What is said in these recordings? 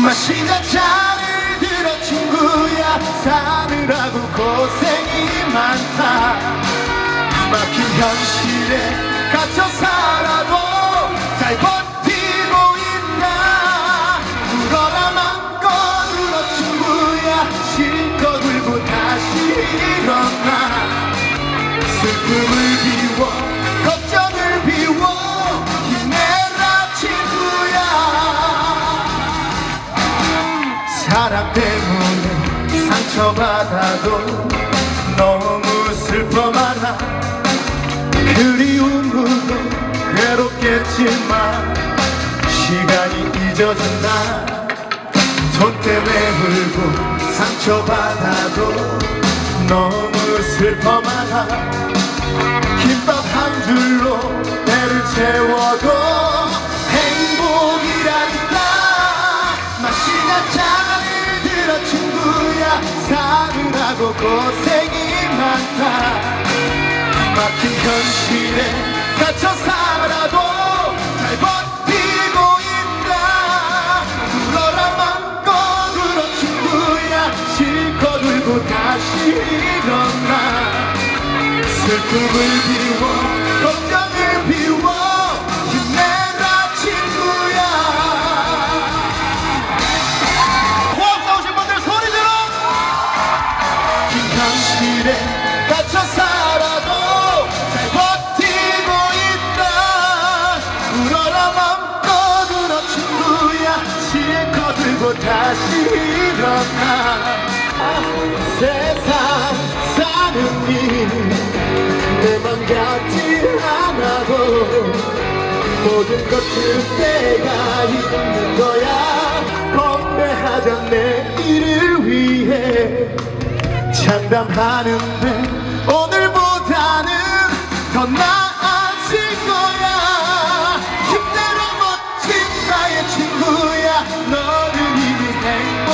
마시자 잔을 들어 친구야 사느라고 고생이 많다. 막힌 현실에 갇혀 살아도 잘 버티고 있나? 울어라 맘껏 울어 친구야. 실컷 울고 다시 일어나. 슬픔을 비워 사랑 때문에 상처받아도 너무 슬퍼 마라 그리움으로 괴롭겠지만 시간이 잊어준다 돈 때문에 울고 상처받아도 너무 슬퍼 마라 김밥 한 줄로 배를 채워도 사느라고 고생이 많다. 막힌 현실에 갇혀 살아도 잘 버티고 있다. 울어라 맘껏 울어 친구야. 실컷 울고 다시 일어나. 슬픔을 비워 실컷 울고 다시 일어나. 세상 사는 일내맘 같지 않아도 모든 것은 때가 있는 거야. 건배하자 내일을 위해 장담하는데 오늘보다는 더 나아질 거야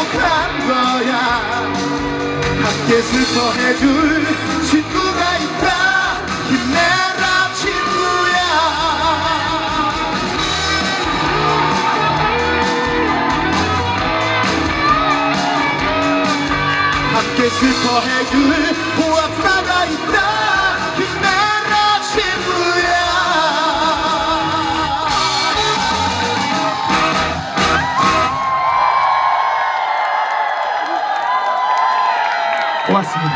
행복한 거야. 함께 슬퍼해줄 친구가 있다. 힘내라 친구야. 함께 슬퍼해줄 보합사가 있다. 힘내 고맙습니다.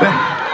네.